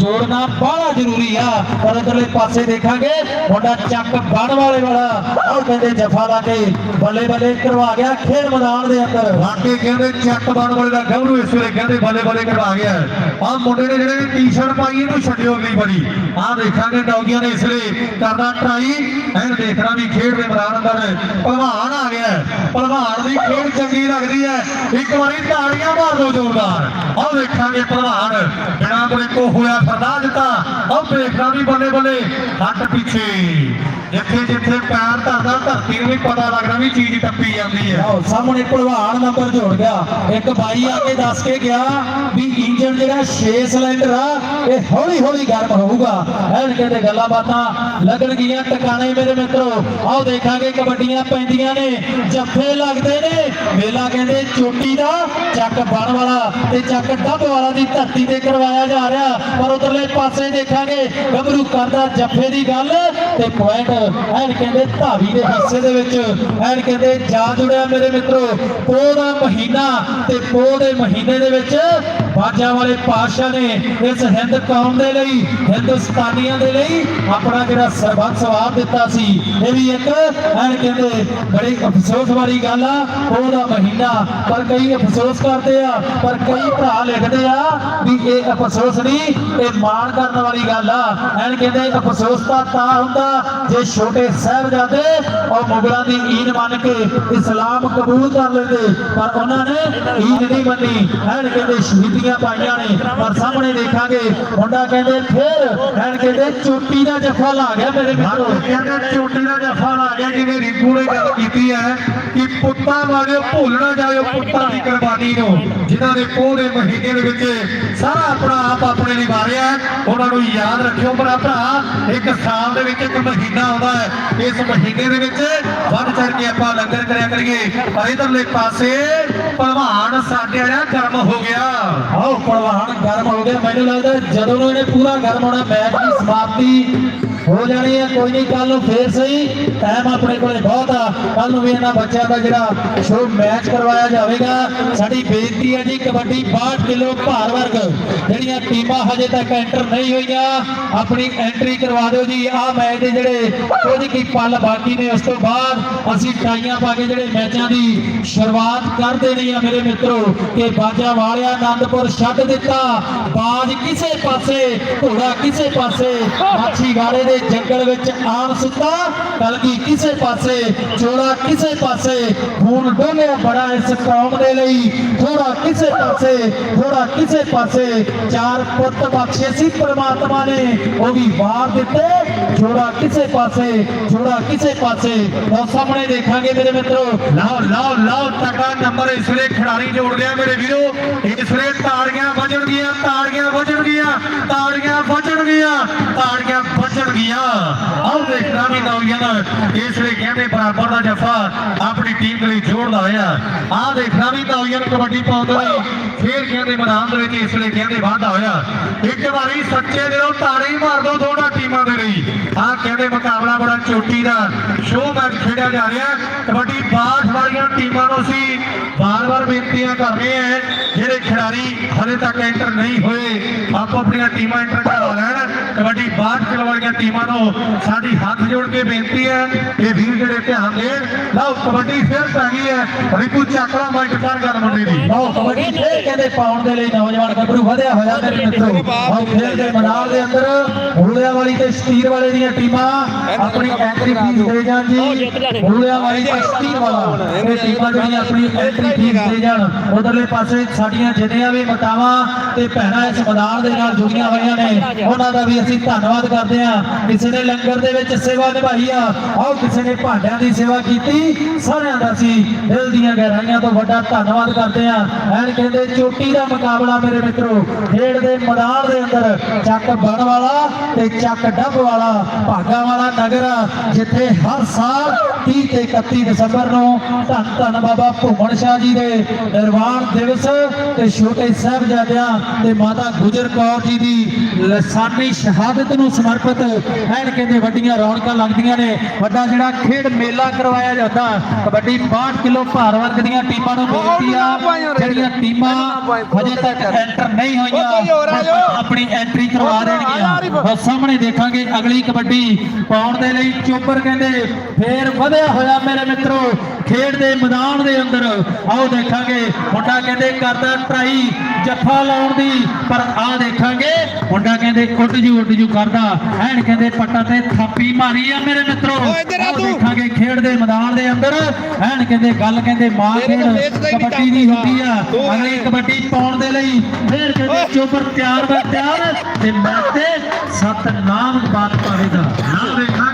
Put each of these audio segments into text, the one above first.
ਜੋੜਨਾ ਬੜਾ ਜ਼ਰੂਰੀ ਆ। ਪਰ ਉਧਰਲੇ ਪਾਸੇ ਦੇਖਾਂਗੇ, ਮੁੰਡਾ ਚੱਕ ਬਣ ਵਾਲੇ ਵਾਲਾ। ਉਹ ਕਹਿੰਦੇ ਜਫਾ ਲਾ ਕੇ ਬੱਲੇ ਬੱਲੇ ਕਰਵਾ ਗਿਆ ਖੇਡ ਮੈਦਾਨ ਦੇ ਅੰਦਰ। ਵਾਕੇ ਕਹਿੰਦੇ ਚੱਕ ਬਣ ਵਾਲੇ ਦਾ ਗੱਭਰੂ ਇਸ ਵੇਲੇ ਕਹਿੰਦੇ ਬੱਲੇ ਬੱਲੇ ਕਰਵਾ ਗਿਆ। ਆਹ ਮੁੰਡੇ ਨੇ ਜਿਹੜੇ ਟੀ-ਸ਼ਰਟ ਪਾਈ, ਇਹਨੂੰ ਛੱਡਿਓ ਅਗਲੀ ਬੜੀ ਆਹ ਦੇਖਾਂਗੇ ਡੌਗੀਆਂ ਨੇ ਇਸ ਵੇਲੇ ਕਰਨਾ ਟਰਾਈ। ਐਨ ਦੇਖਣਾ ਵੀ ਖੇਡ ਦੇ ਮੈਦਾਨ ਅੰਦਰ ਭਲਵਾਨ ਆ ਗਿਆ। ਭਲਵਾਨ ਦੀ ਖੇਡ ਚੰਗੀ ਲੱਗਦੀ ਹੈ। ਇੱਕ ਵਾਰੀ ਤਾੜੀਆਂ ਮਾਰ ਦਿਓ ਜ਼ੋਰਦਾਰ। ਆਹ ਦੇਖਾਂਗੇ ਭਲਵਾਨ। ਬਿਨਾਂ ਹੋਇਆ ਫਰਦਾ ਦਿੱਤਾ ਆਹ ਦੇਖਣਾ ਵੀ ਬੱਲੇ ਬੱਲੇ ਹੱਥ ਪਿੱਛੇ। ਜਿੱਥੇ ਜਿੱਥੇ ਪੈਰ ਧਰਦਾ, ਧਰਤੀ ਨੂੰ ਵੀ ਪਤਾ ਲੱਗਦਾ ਵੀ ਚੀਜ਼ ਟੱਪੀ ਜਾਂਦੀ ਹੈ। ਆਓ, ਸਾਹਮਣੇ ਭਲਵਾਨ ਨੰਬਰ ਜੋੜ ਗਿਆ। ਇੱਕ ਬਾਈ ਆ ਕੇ ਦੱਸ ਕੇ ਗਿਆ ਵੀ ਇੰਜਨ ਜਿਹੜਾ 6 ਸਿਲੰਡਰ ਆ, ਇਹ ਹੌਲੀ ਹੌਲੀ ਗਰਮ ਹੋਊਗਾ। ਐਨ ਕਹਿੰਦੇ ਗੱਲਾਂ ਬਾਤਾਂ ਲੱਗਣਗੀਆਂ ਟਿਕਾਣੇ ਮੇਰੇ ਮਿੱਤਰੋ। ਆਓ ਦੇਖਾਂਗੇ ਕਬੱਡੀਆਂ ਪੈਂਦੀਆਂ ਨੇ। ਜੱਫੇ ਲੱਗਦੇ ਨੇ। ਮੇਲਾ ਕਹਿੰਦੇ ਚੋਟੀ ਦਾ ਚੱਕ ਬਣ ਵਾਲਾ ਤੇ ਚੱਕ ਡੱਬ ਵਾਲਾ ਦੀ ਧਰਤੀ ਤੇ ਕਰਵਾਇਆ ਜਾ ਰਿਹਾ। ਪਰ ਉਧਰਲੇ ਪਾਸੇ ਦੇਖਾਂਗੇ ਗੱਭਰੂ ਕਰਦਾ ਜੱਫੇ ਦੀ ਗੱਲ ਤੇ ਪੁਆਇੰਟ। ਐਨ ਕਹਿੰਦੇ ਧਾਵੀ ਦੇ ਹਿੱਸੇ ਦੇ ਵਿੱਚ। ਐਨ ਕਹਿੰਦੇ ਜਾ ਜੁੜਿਆ ਮੇਰੇ ਮਿੱਤਰੋ, ਪੋਹ ਦਾ ਮਹੀਨਾ ਤੇ ਪੋਹ ਦੇ ਮਹੀਨੇ ਦੇ ਵਿੱਚ ਬਾਜਾਂ ਵਾਲੇ ਪਾਤਸ਼ਾਹ ਨੇ ਇਸ ਹਿੰਦ ਕੌਮ ਦੇ ਲਈ, ਹਿੰਦੁਸਤਾਨੀਆਂ ਦੇ ਲਈ ਆਪਣਾ ਜਿਹੜਾ ਸਰਬੱਤ ਸਵਾਰ ਦਿੱਤਾ ਸੀ। ਇਹ ਵੀ ਇੱਕ, ਐਨ ਕਹਿੰਦੇ ਬੜੀ ਅਫਸੋਸ ਵਾਲੀ ਗੱਲ ਆ ਪੋਹ ਮਹੀਨਾ, ਪਰ ਕਈ ਅਫਸੋਸ ਕਰਦੇ ਆ, ਪਰ ਕਈ ਭਰਾ ਲਿਖਦੇ ਆ ਵੀ ਇਹ ਅਫਸੋਸ ਨਹੀਂ, ਇਹ ਮਾਣ ਕਰਨ ਵਾਲੀ ਗੱਲ ਆ। ਐਨ ਕਹਿੰਦੇ ਅਫਸੋਸ ਤਾਂ ਤਾਂ ਹੁੰਦਾ, ਜੇ ਛੋਟੇ ਸਾਹਿਬਜ਼ਾਦੇ ਉਹ ਮੁਗਲਾਂ ਦੀ ਈਨ ਮੰਨ ਕੇ ਇਸਲਾਮ ਕਬੂਲ ਕਰ ਲੈਂਦੇ, ਪਰ ਉਹਨਾਂ ਨੇ ਈਨ ਨਹੀਂ ਮੰਨੀ। ਐਨ ਕਹਿੰਦੇ ਸ਼ਹੀਦੀਆਂ ਪਾਈਆਂ ਨੇ ਪਰ ਸਾਹਮਣੇ ਦੇਖਾਂਗੇ ਮੁੰਡਾ ਕਹਿੰਦੇ ਫਿਰ ਐਨ ਕਹਿੰਦੇ ਚੋਟੀ ਦਾ ਜੱਫਾ ਲਾ ਗਿਆ ਮੇਰੇ ਮਿੱਤਰੋ। ਕਹਿੰਦੇ ਚੋਟੀ ਦਾ ਜਫਾ ਲਾ ਗਿਆ ਜਿਵੇਂ ਰਿੰਕੂ ਨੇ ਗੱਲ ਕੀਤੀ ਹੈ ਕਿ ਪੁੱਤਾਂ ਵਾਲੇ ਭੁੱਲ ਨਾ ਜਾਇਓ ਪੁੱਤਾਂ ਦੀ ਕੁਰਬਾਨੀ ਨੂੰ ਜਿਨ੍ਹਾਂ ਨੇ ਦੇ ਮਹੀਨੇ ਦੇ ਵਿੱਚ ਸਾਰਾ ਆਪਣਾ ਆਪ ਆਪਣੇ ਲਈ ਵਾਰਿਆ ਉਹਨਾਂ ਨੂੰ ਯਾਦ ਰੱਖਿਓ ਭਰਾ ਭਰਾ ਇੱਕ ਸਾਲ ਦੇ ਵਿੱਚ ਇੱਕ ਮਹੀਨਾ ਆਉਂਦਾ ਹੈ। ਇਸ ਮਹੀਨੇ ਦੇ ਵਿੱਚ ਵੱਧ ਚੜ ਕੇ ਆਪਾਂ ਲੰਗਰ ਕਰਿਆ ਕਰੀਏ। ਪਰ ਇਧਰਲੇ ਪਾਸੇ ਭਲਵਾਨ ਸਾਡੇ ਵਾਲਾ ਗਰਮ ਹੋ ਗਿਆ। ਆਓ ਪਹਿਲਵਾਨ ਗਰਮ ਹੋ ਗਿਆ। ਮੈਨੂੰ ਲੱਗਦਾ ਜਦੋਂ ਨੂੰ ਇਹਨੇ ਪੂਰਾ ਗਰਮ ਹੋਣਾ, ਮੈਚ ਦੀ ਸਮਾਪਤੀ ਹੋ ਜਾਣੀ ਹੈ। ਕੋਈ ਨਹੀਂ ਕੱਲ ਨੂੰ ਫੇਰ ਸਹੀ ਟਾਈਮ ਆਪਣੇ ਕੋਲੇ ਬਹੁਤ ਆ। ਕੱਲ ਨੂੰ ਵੀ ਇਹਨਾਂ ਬੱਚਿਆਂ ਦਾ ਜਿਹੜਾ ਸ਼ੋ ਮੈਚ ਕਰਵਾਇਆ ਜਾਵੇਗਾ। ਸਾਡੀ ਬੇਨਤੀ ਹੈ ਜੀ, ਕਬੱਡੀ 62 ਕਿਲੋ ਭਾਰ ਵਰਗ ਜਿਹੜੀਆਂ ਟੀਮਾਂ ਹਜੇ ਤੱਕ ਐਂਟਰ ਨਹੀਂ ਹੋਈਆਂ, ਆਪਣੀ ਐਂਟਰੀ ਕਰਵਾ ਦਿਓ ਜੀ। ਆਹ ਮੈਚ ਦੇ ਜਿਹੜੇ ਕੁਝ ਕੀ ਪਲ ਬਾਕੀ ਨੇ, ਉਸ ਤੋਂ ਬਾਅਦ ਅਸੀਂ ਟਾਈਆਂ ਪਾ ਕੇ ਜਿਹੜੇ ਮੈਚਾਂ ਦੀ ਸ਼ੁਰੂਆਤ ਕਰ ਦੇਣੀ ਆ ਮੇਰੇ ਮਿੱਤਰੋ ਕਿ ਬਾਜਾ ਵਾਲਿਆ, ਆਨੰਦਪੁਰ ਛੱਡ ਦਿੱਤਾ। ਬਾਜ ਕਿਸੇ ਪਾਸੇ, ਘੋੜਾ ਕਿਸੇ ਪਾਸੇ ਮਾਛੀ ਦੇ ਜੰਗਲ ਵਿੱਚ ਆਮ ਸੁੱਤਾ ਕਲਗੀ ਕਿਸੇ ਪਾਸੇ, ਚੋਲਾ ਕਿਸੇ ਪਾਸੇ। ਖੂਨ ਡੋਲਿਆ ਬੜਾ ਇਸ ਕੌਮ ਦੇ ਲਈ। ਥੋੜਾ ਕਿਸੇ ਪਾਸੇ ਥੋੜਾ ਕਿਸੇ ਪਾਸੇ। ਚਾਰ ਪੁੱਤ ਬਖਸ਼ੇ ਸੀ ਪ੍ਰਮਾਤਮਾ ਨੇ, ਉਹ ਵੀ ਵਾਰ ਦਿੱਤੇ। ਜੋੜਾ ਕਿਸੇ ਪਾਸੇ, ਜੋੜਾ ਕਿਸੇ ਪਾਸੇ। ਉਹ ਸਾਹਮਣੇ ਦੇਖਾਂਗੇ ਮੇਰੇ ਮਿੱਤਰੋ। ਲਾਓ ਲਾਓ ਲਾਓ ਟਕਾ ਨੰਬਰ ਇਸ ਵੇਲੇ ਖਿਡਾਰੀ ਜੋੜ ਗਿਆ ਮੇਰੇ ਵੀਰੋ। ਇਸ ਵੇਲੇ ਤਾੜੀਆਂ ਵੱਜਣਗੀਆਂ ਤਾੜੀਆਂ ਵੱਜਣਗੀਆਂ ਤਾੜੀਆਂ ਵੱਜਣਗੀਆਂ ਤਾੜੀਆਂ ਵੱਜਣਗੀਆਂ ਆਓ ਦੇਖਣਾ ਵੀ ਨੌਜਵਾਨ ਇਸ ਵੇਲੇ ਕਹਿੰਦੇ ਬਰਾਬਰ ਦਾ ਜਫਾ ਆਪਣੀ ਟੀਮ ਲਈ ਜੋੜਦਾ ਹੋਇਆ। ਆਹ ਦੇਖਣਾ ਵੀ ਨੌਜਵਾਨ ਕਬੱਡੀ ਪਾਉਂਦੇ ਨੇ ਫੇਰ ਕਹਿੰਦੇ ਮੈਦਾਨ ਦੇ ਵਿੱਚ ਇਸ ਵੇਲੇ ਕਹਿੰਦੇ ਵਾਧਾ ਹੋਇਆ। ਇੱਕ ਵਾਰੀ ਸੱਚੇ ਦਿਲੋਂ ਤਾੜੀ ਮਾਰ ਦੋ ਦੋਨਾਂ ਟੀਮਾਂ ਦੇ ਲਈ। ਆਹ ਕਹਿੰਦੇ ਮੁਕਾਬਲਾ ਬੜਾ ਚੋਟੀ ਦਾ ਸ਼ੋਅ ਮੈਚ ਖੇਡਿਆ ਜਾ ਰਿਹਾ। ਕਬੱਡੀ ਬਾਠ ਵਾਲੀਆਂ ਟੀਮਾਂ ਨੂੰ ਅਸੀਂ ਵਾਰ-ਵਾਰ ਬੇਨਤੀਆਂ ਕਰ ਰਹੇ ਹਾਂ ਖਿਡਾਰੀ ਹਲੇ ਤੱਕ ਐਂਟਰ ਨਹੀਂ ਹੋਏ। ਆਪੋ ਆਪਣੀਆਂ ਟੀਮਾਂ ਐਂਟਰ ਕਰਵਾ ਲੈਣ। ਕਬੱਡੀ ਬਾਠ ਕਿਲੋ ਟੀਮਾਂ ਨੂੰ ਸਾਡੀ ਹੱਥ ਜੋੜ ਕੇ ਬੇਨਤੀ ਹੈ ਇਹ ਵੀਰ ਜਿਹੜੇ ਧਿਆਨ ਦੇਣ। ਲਓ, ਕਬੱਡੀ ਫਿਰ ਪੈ ਗਈ ਹੈ। ਰਿਪੂ ਚੱਕਰਾ ਮਾਈਕ ਗੱਲ ਮੁੰਡੇ ਦੀ। ਲਓ, ਕਬੱਡੀ ਫੇਰ ਕਹਿੰਦੇ ਪਾਉਣ ਦੇ ਲਈ ਨੌਜਵਾਨ ਗੱਭਰੂ ਵਧਿਆ ਹੋਇਆ ਮੇਰੇ ਮਿੱਤਰੋ। ਆਓ ਖੇਡ ਦੇ ਮੈਦਾਨ ਦੇ ਅੰਦਰ ਹੁਲਿਆ ਵਾਲੀ ਤੇ ਸਟੀਰ ਵਾਲੇ ਦੀਆਂ ਟੀਮਾਂ ਆਪਣੀ ਐਂਟਰੀ ਫੀਸ ਦੇ ਜਾਣ ਜੀ। ਹੁਲਿਆ ਵਾਲੀ ਤੇ ਸਟੀਰ ਵਾਲਾ। ਇਹ ਟੀਮਾਂ ਜਿਹੜੀਆਂ ਆਪਣੀ ਐਂਟਰੀ ਫੀਸ ਦੇ ਜਾਣ, ਉਧਰਲੇ ਪਾਸੇ ਸਾਡੀਆਂ ਜਿੰਨੀਆਂ ਵੀ ਮਤਾਵਾਂ ਤੇ ਭੈਣਾਂ ਇਸ ਮੈਦਾਨ ਦੇ ਨਾਲ ਜੁੜੀਆਂ ਹੋਈਆਂ ਨੇ। ਉਹਨਾਂ ਦਾ ਵੀ ਅਸੀਂ ਧੰਨਵਾਦ ਕਰਦੇ ਹਾਂ। ਕਿਸੇ ਨੇ ਲੰਗਰ ਦੇ ਵਿੱਚ ਸੇਵਾ ਨਿਭਾਈ ਆ ਆਓ ਕਿਸੇ ਨੇ ਭਾਂਡਿਆਂ ਦੀ ਸੇਵਾ ਕੀਤੀ। ਸਾਰਿਆਂ ਦਾ ਅਸੀਂ ਦਿਲ ਦੀਆਂ ਗਹਿਰਾਈਆਂ ਤੋਂ ਵੱਡਾ ਧੰਨਵਾਦ ਕਰਦੇ ਹਾਂ। ਐਨ ਕਹਿੰਦੇ ਚੋਟੀ ਦਾ ਮੁਕਾਬਲਾ ਮੇਰੇ ਮਿੱਤਰੋ ਖੇਡ ਦੇ ਮੈਦਾਨ ਦੇ ਅੰਦਰ ਚੱਕ ਬਣ ਵਾਲਾ ਤੇ ਚੱਕ ਡੱਬ ਵਾਲਾ ਭਾਗਾ ਵਾਲਾ ਨਗਰ ਆ, ਜਿੱਥੇ ਹਰ ਸਾਲ 30 ਤੇ 31 ਦਸੰਬਰ ਨੂੰ ਧੰਨ ਧੰਨ ਬਾਬਾ ਭੂਮਣ ਸ਼ਾਹ ਜੀ ਦੇ ਨਿਰਵਾਣ ਦਿਵਸ ਤੇ ਛੋਟੇ ਸਾਹਿਬਜ਼ਾਦਿਆਂ ਤੇ ਮਾਤਾ ਗੁਜਰ ਕੌਰ ਜੀ ਦੀ ਲਸਾਨੀ ਸ਼ਹਾਦਤ ਨੂੰ ਸਮਰਪਿਤ ਐਨ ਕਹਿੰਦੇ ਵੱਡੀਆਂ ਰੌਣਕਾਂ ਲੱਗਦੀਆਂ ਨੇ। ਵੱਡਾ ਜਿਹੜਾ ਖੇਡ ਮੇਲਾ ਕਰਵਾਇਆ ਜਾਂਦਾ ਕਬੱਡੀ 62 ਕਿਲੋ ਭਾਰ ਵਰਗ ਦੀਆਂ ਟੀਮਾਂ ਨੂੰ ਬੇਨਤੀ ਆ। ਜਿਹੜੀਆਂ ਟੀਮਾਂ ਹਜੇ ਤੱਕ ਐਂਟਰ ਨਹੀਂ ਹੋਈਆਂ ਆਪਣੀ ਐਂਟਰੀ ਕਰਵਾ ਦੇਣਗੀਆਂ। ਸਾਹਮਣੇ ਦੇਖਾਂਗੇ ਅਗਲੀ ਕਬੱਡੀ ਪਾਉਣ ਦੇ ਲਈ ਚੋਪਰ ਕਹਿੰਦੇ ਫੇਰ ਵਧਿਆ ਹੋਇਆ ਮੇਰੇ ਮਿੱਤਰੋ ਖੇਡ ਦੇ ਮੈਦਾਨ ਦੇ ਅੰਦਰ। ਆਓ ਦੇਖਾਂਗੇ ਮੁੰਡਾ ਕਹਿੰਦੇ ਕਰਦਾ ਟਰਾਈ ਜੱਫਾ ਲਾਉਣ ਦੀ ਪਰ ਆ ਦੇਖਾਂਗੇ ਮੁੰਡਾ ਕਹਿੰਦੇ ਉੱਡ ਜੂ ਉੱਡ ਜੂ ਕਰਦਾ। ਐਨ ਕਹਿੰਦੇ ਪੱਟਾਂ ਤੇ ਥਾਪੀ ਮਾਰੀ ਆ ਮੇਰੇ ਮਿੱਤਰੋ। ਆਓ ਦੇਖਾਂਗੇ ਖੇਡ ਦੇ ਮੈਦਾਨ ਦੇ ਅੰਦਰ। ਐਨ ਕਹਿੰਦੇ ਗੱਲ ਕਹਿੰਦੇ ਮਾਂ ਖੇਡ ਕਬੱਡੀ ਦੀ ਹੁੰਦੀ। ਆ। ਅਗਲੀ ਕਬੱਡੀ ਪਾਉਣ ਦੇ ਲਈ ਫੇਰ ਕਹਿੰਦੇ ਚੋਪਰ ਤਿਆਰ ਬਰ ਤਿਆਰ ਤੇ ਮੈਂ ਤੇ ਸਤਨਾਮ ਬਾਤ ਪਾਵੇਗਾ। ਨਾ ਦੇਖਾਂਗੇ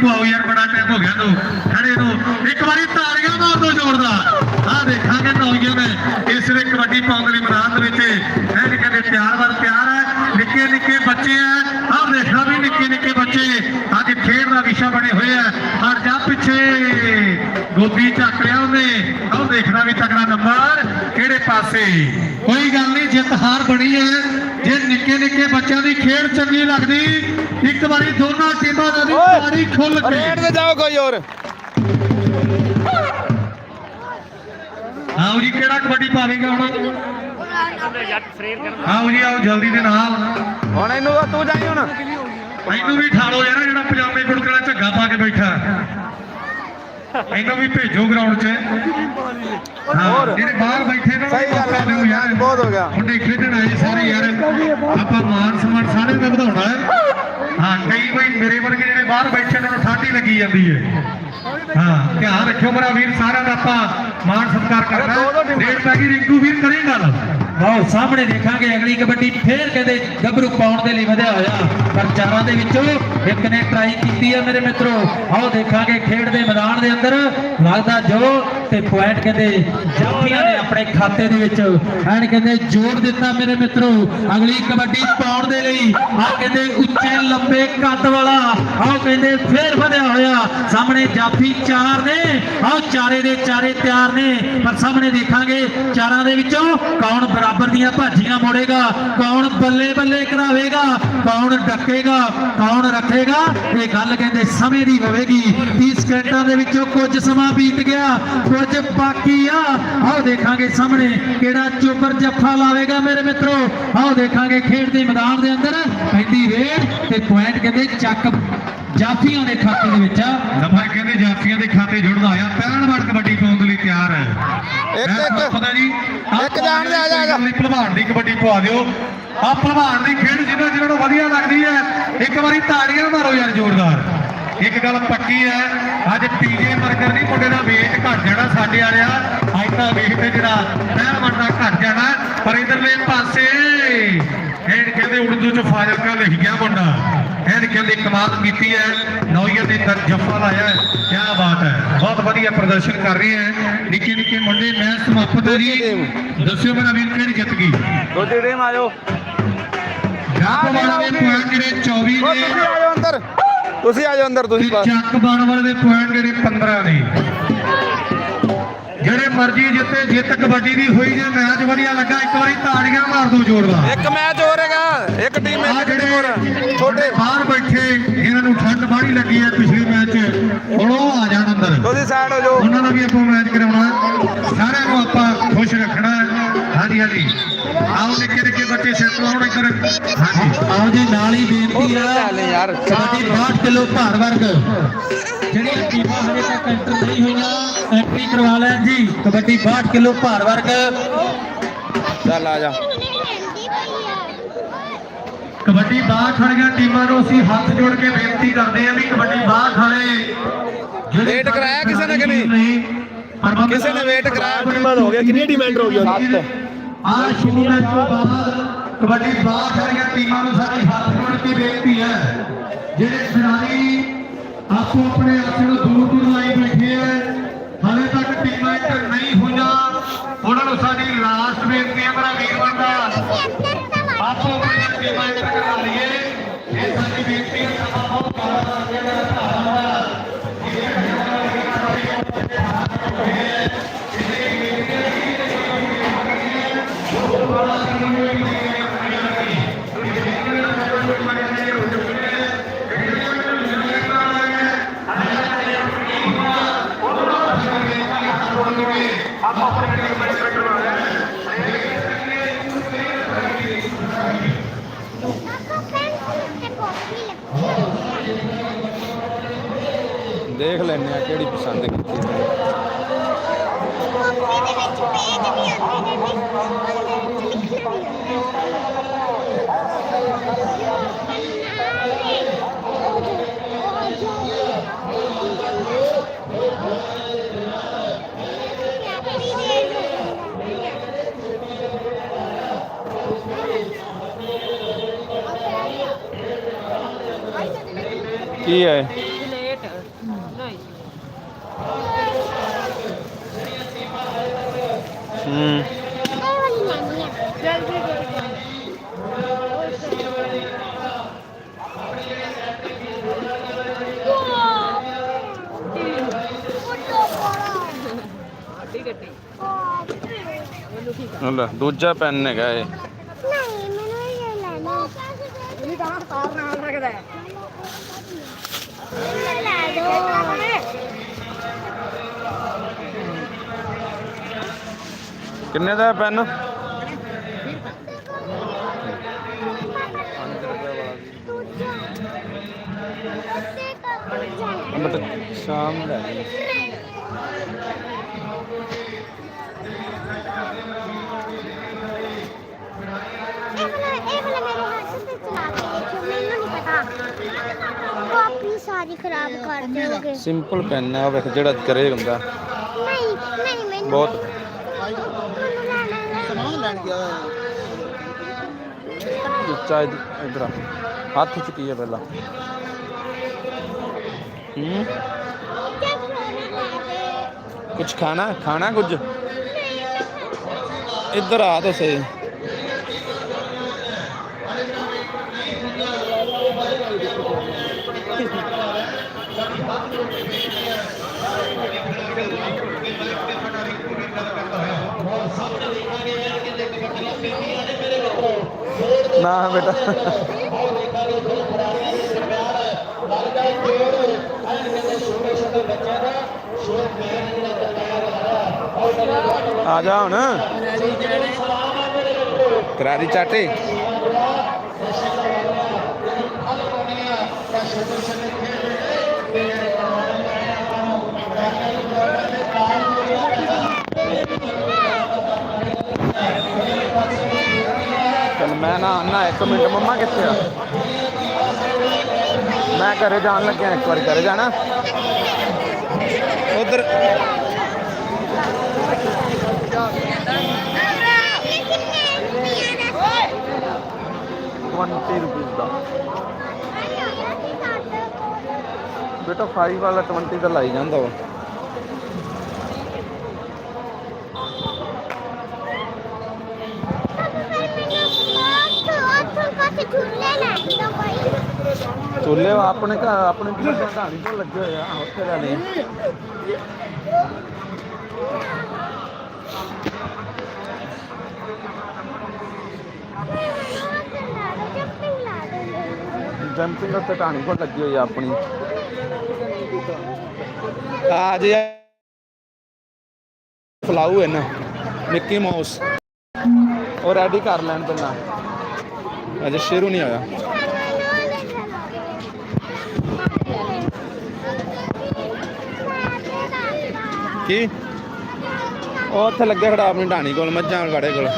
ਪਵਾਓ ਯਾਰ, ਬੜਾ ਟਾਈਮ ਹੋ ਗਿਆ ਤੂੰ। ਖੜੇ ਨੂੰ ਇੱਕ ਵਾਰੀ ਤਾੜੀਆਂ ਮਾਰ ਦੋ ਜ਼ੋਰਦਾਰ ਆਹ ਦੇਖਾਂਗੇ ਨੌਜਵਾਨ ਇਸ ਵੇਲੇ ਕਬੱਡੀ ਪਾਉਣ ਲਈ ਮੈਦਾਨ ਦੇ ਵਿੱਚ ਐਨ ਕਹਿੰਦੇ ਪਿਆਰ ਵਰ ਪਿਆਰ ਹੈ। ਨਿੱਕੇ ਨਿੱਕੇ ਬੱਚੇ ਆ ਆਹ ਦੇਖਣਾ ਵੀ ਨਿੱਕੇ ਨਿੱਕੇ ਬੱਚੇ। ਅੱਜ ਖੇਡ ਦਾ ਵਿਸ਼ਾ ਬਣੇ ਹੋਏ ਆ ਹਰ ਜਾ ਪਿੱਛੇ ਗੋਦੀ ਚੱਕ ਲਿਆ ਉਹਨੇ। ਆਹ ਦੇਖਣਾ ਵੀ ਤਕੜਾ ਨੰਬਰ ਕਿਹੜੇ ਪਾਸੇ। ਕੋਈ ਗੱਲ ਨਹੀਂ ਜਿੱਤ ਹਾਰ ਬਣੀ ਹੈ। ਜੇ ਨਿੱਕੇ ਨਿੱਕੇ ਬੱਚਿਆਂ ਦੀ ਖੇਡ ਚੰਗੀ ਲੱਗਦੀ ਇੱਕ ਵਾਰੀ ਦੋਨਾਂ ਟੀਮਾਂ ਦਾ ਤਾੜੀ ਖੁੱਲ ਕੇ। ਰੇਡ ਤੇ ਜਾਓ ਕੋਈ ਹੋਰ। ਆਓ ਜੀ ਕਿਹੜਾ ਕਬੱਡੀ ਪਾਵੇਗਾ ਹੁਣ? ਆਓ ਜੀ ਆਓ ਜਲਦੀ ਦੇ ਨਾਲ। ਹੁਣ ਇਹਨੂੰ ਤਾਂ ਜਾਈ ਹੁਣ। ਇਹਨੂੰ ਵੀ ਠਾਲੋ ਯਾਰ ਜਿਹੜਾ ਪਜਾਮੇ ਕੁੜਕਣਾ ਝੱਗਾ ਪਾ ਕੇ ਬੈਠਾ। ਇਹਨੂੰ ਵੀ ਭੇਜੋ ਗਰਾਊਂਡ 'ਚ। ਹਾਂ ਜਿਹੜੇ ਬਾਹਰ ਬੈਠੇ ਨੇ ਸਹੀ ਗੱਲ ਹੈ ਯਾਰ ਬਹੁਤ ਹੋ ਗਿਆ। ਮੁੰਡੇ ਖੇਡਣ ਆਏ ਸਾਰੇ ਯਾਰ। ਆਪਾਂ ਮਾਨ ਸਨਮਾਨ ਸਾਰੇ ਦਾ ਵਧਾਉਣਾ ਹੈ। ਹਾਂ ਕਈ ਕੋਈ ਮੇਰੇ ਵਰਗੇ ਜਿਹੜੇ ਬਾਹਰ ਬੈਠੇ ਨੇ ਉਹਨੂੰ ਹੀ ਲੱਗੀ ਜਾਂਦੀ ਹੈ। ਹਾਂ ਧਿਆਨ ਰੱਖਿਓ ਮੇਰਾ ਵੀਰ ਸਾਰਿਆਂ ਦਾ ਆਪਾਂ ਮਾਨ ਸਤਿਕਾਰ ਕਰਨਾ ਡੇਢ ਪੈ ਗਈ ਰਿੰਕੂ ਵੀਰ ਕਰੇ ਗੱਲ। ਆਓ ਸਾਹਮਣੇ ਦੇਖਾਂਗੇ ਅਗਲੀ ਕਬੱਡੀ, ਫੇਰ ਕਹਿੰਦੇ ਗੱਭਰੂ ਪਾਉਣ ਦੇ ਲਈ ਵਧਿਆ ਹੋਇਆ। ਪਰ ਚਾਰਾਂ ਦੇ ਵਿੱਚੋਂ ਇੱਕ ਨੇ ਟਰਾਈ ਕੀਤੀ ਹੈ ਮੇਰੇ ਮਿੱਤਰੋ। ਆਓ, ਦੇਖਾਂਗੇ ਖੇਡ ਦੇ ਮੈਦਾਨ ਦੇ ਅੰਦਰ। ਲੱਗਦਾ ਜੋ ਤੇ ਪੁਆਇੰਟ ਕਹਿੰਦੇ ਜਾਫੀਆਂ ਨੇ ਆਪਣੇ ਖਾਤੇ ਦੇ ਵਿੱਚ। ਐਨ ਕਹਿੰਦੇ ਜੋੜ ਦਿੱਤਾ ਮੇਰੇ ਮਿੱਤਰੋ। ਅਗਲੀ ਕਬੱਡੀ ਪਾਉਣ ਦੇ ਲਈ ਆ ਕਹਿੰਦੇ ਉੱਚੇ ਲੰਬੇ ਕੱਦ ਵਾਲਾ। ਆਓ ਕਹਿੰਦੇ ਫੇਰ ਵਧਿਆ ਹੋਇਆ। ਸਾਹਮਣੇ ਜਾਫੀ ਚਾਰ ਨੇ। ਆਓ, ਚਾਰੇ ਦੇ ਚਾਰੇ ਤਿਆਰ ਨੇ। ਪਰ ਸਾਹਮਣੇ ਦੇਖਾਂਗੇ ਚਾਰਾਂ ਦੇ ਵਿੱਚੋਂ ਕੌਣ ਬਰਾਬਰ ਦੀਆਂ ਭਾਜੀਆਂ ਮੋੜੇਗਾ। ਕੌਣ ਬੱਲੇ ਬੱਲੇ ਕਰਾਵੇਗਾ, ਕੌਣ ਡੱਕੇਗਾ, ਕੌਣ ਰੱਖੇਗਾ, ਇਹ ਗੱਲ ਕਹਿੰਦੇ ਸਮੇਂ ਦੀ ਹੋਵੇਗੀ। 30 ਸਕਿੰਟਾਂ ਦੇ ਵਿੱਚੋਂ ਕੁਝ ਸਮਾਂ ਬੀਤ ਗਿਆ, ਕੁਝ ਬਾਕੀ ਆ। ਆਓ ਦੇਖਾਂਗੇ ਸਾਹਮਣੇ ਕਿਹੜਾ ਚੋਪਰ ਜੱਫਾ ਲਾਵੇਗਾ ਮੇਰੇ ਮਿੱਤਰੋ। ਆਓ ਦੇਖਾਂਗੇ ਖੇਡ ਦੇ ਮੈਦਾਨ ਦੇ ਅੰਦਰ। ਪੈਂਦੀ ਰੇਡ ਤੇ ਪੁਆਇੰਟ ਕਹਿੰਦੇ ਚੱਕ ਜਾਫੀਆਂ ਦੇ ਖਾਤੇ ਦੇ ਵਿੱਚ ਨੰਬਰ ਕਹਿੰਦੇ ਜਾਫੀਆਂ ਦੇ ਖਾਤੇ ਜੁੜਦਾ ਹੋਇਆ ਪਹਿਲਣ ਵਾਰ ਕਬੱਡੀ ਪਾਉਣ ਤਿਆਰ ਹੈ। ਇੱਕ- ਇੱਕ- ਪਤਾ ਜੀ ਆਹ ਇੱਕ ਜਾਣ ਦੇ, ਆ ਜਾ, ਜਾ। ਭਲਵਾਨ ਦੀ ਕਬੱਡੀ ਪਵਾ ਦਿਓ। ਆ ਭਲਵਾਨ ਦੀ ਖੇਡ ਜਿਹਨਾਂ ਜਿਹਨਾਂ ਨੂੰ ਵਧੀਆ ਲੱਗਦੀ ਹੈ ਇੱਕ ਵਾਰੀ ਤਾੜੀਆਂ ਮਾਰੋ ਯਾਰ ਜ਼ੋਰਦਾਰ। ਇੱਕ ਗੱਲ ਪੱਕੀ ਹੈ ਅੱਜ ਪੀਜੇ ਬਰਗਰ ਨਹੀਂ ਮੁੰਡੇ ਦਾ ਵੇਟ ਘਟ ਜਾਣਾ ਸਾਡੇ ਵਾਲਿਆ। ਅੱਜ ਤਾਂ ਵੇਟ ਤੇ ਜਿਹੜਾ ਪਹਿਲਵਾਨ ਦਾ ਘਟ ਜਾਣਾ। ਪਰ ਇਧਰਲੇ ਪਾਸੇ ਇਹ ਕਹਿੰਦੇ ਉਰਦੂ ਚ ਫਾਜ਼ਿਲਕਾ ਲਿਖ ਗਿਆ ਮੁੰਡਾ। ਇਹ ਕਹਿੰਦੇ ਕਮਾਲ ਕੀਤੀ ਹੈ? ਨੌਜਰ ਨੇ ਤਰ ਜੱਫਾ ਲਾਇਆ ਹੈ। ਕੀ ਬਾਤ ਹੈ। ਬਹੁਤ ਵਧੀਆ ਪ੍ਰਦਰਸ਼ਨ ਕਰ ਰਹੇ ਹੈ। ਨਿੱਕੇ ਨਿੱਕੇ ਮੁੰਡੇ ਮੈਂ ਸਮਾਪਤ ਹੈ ਜੀ ਦੱਸਿਓ ਮੇਰਾ ਵੀਰ ਕਿਹੜੀ ਜਿੱਤ ਗਈ? ਦੂਜੀ ਟੀਮ ਆ ਜਾਓ। ਜੱਪ ਵਾਲੇ ਦੇ ਪੁਆਇੰਟ ਜਿਹੜੇ 24 ਉਹ ਨੇ ਤੁਸੀਂ ਆ ਜਾਓ ਅੰਦਰ। ਤੁਸੀਂ ਆ ਜਾਓ ਅੰਦਰ ਤੁਸੀਂ ਬਸ। ਚੱਕ ਬਾਣ ਵਾਲੇ ਦੇ ਪੁਆਇੰਟ ਜਿਹੜੇ 15 ਨੇ ਜਿਹੜੇ ਮਰਜ਼ੀ ਜਿੱਤੇ ਜਿੱਤ ਕਬੱਡੀ ਦੀ ਹੋਈ ਜੇ ਮੈਚ ਵਧੀਆ ਲੱਗਾ ਇੱਕ ਵਾਰੀ ਤਾੜੀਆਂ ਮਾਰ ਦੋ ਜ਼ੋਰਦਾਰ ਇੱਕ ਮੈਚ ਹੋਰ ਹੈਗਾ ਇੱਕ ਟੀਮ ਆ ਜਿਹੜੇ ਛੋਟੇ। ਬਾਹਰ ਬੈਠੇ ਇਹਨਾਂ ਨੂੰ ਠੰਡ ਬਾੜੀ ਲੱਗੀ ਹੈ ਪਿਛਲੇ ਮੈਚ। ਹੁਣ ਉਹ ਆ ਜਾਣ ਅੰਦਰ। ਤੁਸੀਂ ਸਾਈਡ ਹੋ ਜਾਓ। ਉਹਨਾਂ ਦਾ ਵੀ ਆਪਾਂ ਮੈਚ ਕਰਾਉਣਾ। ਸਾਰਿਆਂ ਨੂੰ ਆਪਾਂ ਖੁਸ਼ ਰੱਖਣਾ। ਹਾਂਜੀ ਹਾਂਜੀ ਆਓ ਨਿੱਕੇ ਨਿੱਕੇ ਬੱਚੇ ਸਿਰ ਲਾਉਣ ਇੱਧਰ ਹਾਂਜੀ। ਆਓ ਜੀ ਨਾਲ ਹੀ ਬੇਨਤੀ ਆ। ਚੱਲ ਯਾਰ। ਕਬੱਡੀ 62 ਕਿਲੋ ਭਾਰ ਵਰਗ। ਜਿਹੜੀਆਂ ਟੀਮਾਂ ਹਜੇ ਤੱਕ ਐਂਟਰ ਨਹੀਂ ਹੋਈਆਂ ਐਂਟਰੀ ਕਰਵਾ ਲੈਣ ਜੀ। ਕਬੱਡੀ 62 ਕਿਲੋ ਭਾਰ ਵਰਗ। ਚੱਲ ਆ ਜਾ। ਕਬੱਡੀ ਬਾਹਰ ਖੜੀਆਂ ਟੀਮਾਂ ਨੂੰ ਅਸੀਂ ਹੱਥ ਜੋੜ ਕੇ ਬੇਨਤੀ ਕਰਦੇ ਹਾਂ ਵੀ ਕਬੱਡੀ ਬਾਹਰ ਖੜੇ ਵੇਟ ਕਰਾਇਆ ਕਿਸੇ ਨੇ ਕਿ ਨਹੀਂ? ਕਿਸੇ ਨੇ ਵੇਟ ਕਰਾਇਆ? ਟੀਮਾਂ ਹੋ ਗਿਆ। ਟੀਮਾਂ ਐਂਟਰ ਹੋ ਗਈਆਂ ਸੱਤ। ਆ ਸ਼ੁਰੂ ਮੈਚ ਤੋਂ ਬਾਅਦ ਕਬੱਡੀ ਬਾਹਰ ਖੜੀਆਂ ਟੀਮਾਂ ਨੂੰ ਸਾਡੀ ਹੱਥ ਜੋੜ ਕੇ ਬੇਨਤੀ ਹੈ, ਜਿਹੜੇ ਖਿਡਾਰੀ ਆਪੋ ਆਪਣੇ ਆਪ ਨੂੰ ਦੂਰ ਦੂਰ ਲਾਈ ਬੈਠੇ ਹੈ ਹਾਲੇ ਤੱਕ ਟੀਮਾਂ ਐਂਟਰ ਨਹੀਂ ਹੋਈਆਂ ਉਹਨਾਂ ਨੂੰ ਸਾਡੀ ਲਾਸਟ ਬੇਨਤੀ ਹੈ, ਮੇਰਾ ਵੀਰ ਬੰਦਾ ਆਪੋ ਆਪਣੀਆਂ ਟੀਮਾਂ ਇੱਧਰ ਕਰਾ ਲਈਏ। ਇਹ ਸਾਡੀ ਬੇਨਤੀ ਹੈ, ਸਮਾਂ ਬਹੁਤ ਜ਼ਿਆਦਾ ਲੱਗ ਗਿਆ ਧੰਨਵਾਦ। ਦੇਖ ਲੈਣੇ ਆ ਕਿਹੜੀ ਪਸੰਦ ਕੀਤੀ ਕੀ ਹੈ? ਲੇਟ। ਨਹੀਂ। ਹੂੰ। ਲੈ ਦੂਜਾ ਪੈਨ ਹੈਗਾ ਇਹ ਨਹੀਂ ਤਾਂ ਤਾਰ ਨਾਲ ਲੱਗਦਾ ਹੈ ਕਿੰਨੇ ਦਾ ਪੈਨ? ਬਟ ਸ਼ਾਮ ਨੂੰ ਲੈ ਲਈ ਕਾਪੀ ਸਾਰੀ ਖਰਾਬ ਕਰ ਦੇਣਗੇ ਸਿੰਪਲ ਪੈਨ ਹੈ ਉਹ ਵੇਖ ਜਿਹੜਾ ਕਰੇ ਹੁੰਦਾ। ਨਹੀਂ ਨਹੀਂ ਮੈਨੂੰ ਬਹੁਤ ਮੈਨੂੰ ਲੈਣਾ ਹੈ ਉੱਚਾ ਇਧਰ ਹੱਥ ਚ ਕੀ ਹੈ ਪਹਿਲਾਂ ਹੂੰ ਜਬ ਰੋਣਾ ਲਾਦੇ ਕੁਝ ਖਾਣਾ ਖਾਣਾ ਕੁਝ ਇੱਧਰ ਆ ਤਾਂ ਸਹੀ ਨਾ ਬੇਟਾ। ਆ ਜਾ ਹੁਣ। ਕਰਾਰੀ ਚਾਟੇ। ਮੈਂ ਨਾ ਨਾ ਇੱਕ ਮਿੰਟ ਮੰਮਾ ਕਿੱਥੇ ਆ ਮੈਂ ਘਰੇ ਜਾਣ ਲੱਗਿਆ ਇੱਕ ਵਾਰੀ ਘਰੇ ਜਾਣਾ ਉਧਰ ट्वेंटी रुपीज़ का ਬੇਟਾ 5 ਵਾਲਾ 20 ਦਾ ਲਾਈ ਜਾਂਦਾ ਵਾ ਚੁੱਲੇ ਆਪਣੇ ਘਰ ਆਪਣੇ ਘਰ ਢਾਣੀ ਤੋਂ ਲੱਗੇ ਹੋਏ ਆ ਉੱਥੇ ਲੈ ਲਏ ਜੰਪਿੰਗ ਉੱਤੇ ਢਾਣੀ ਕੋਲ ਲੱਗੀ ਹੋਈ ਆ ਆਪਣੀ। ਆ ਜੇ ਫਲਾਊ ਹੈ ਨਾ ਮਿੱਕੀ ਮਾਊਸ। ਉਹ ਰੈਡੀ ਕਰ ਲੈਣ ਪਹਿਲਾਂ ਅਜੇ ਸ਼ੁਰੂ ਨਹੀਂ ਹੋਇਆ। ਕੀ ਉਹ ਉੱਥੇ ਲੱਗੇ ਖੜਾ ਆਪਣੀ ਢਾਣੀ ਕੋਲ ਮੱਝਾਂ ਵਾਲੇ ਕੋਲ।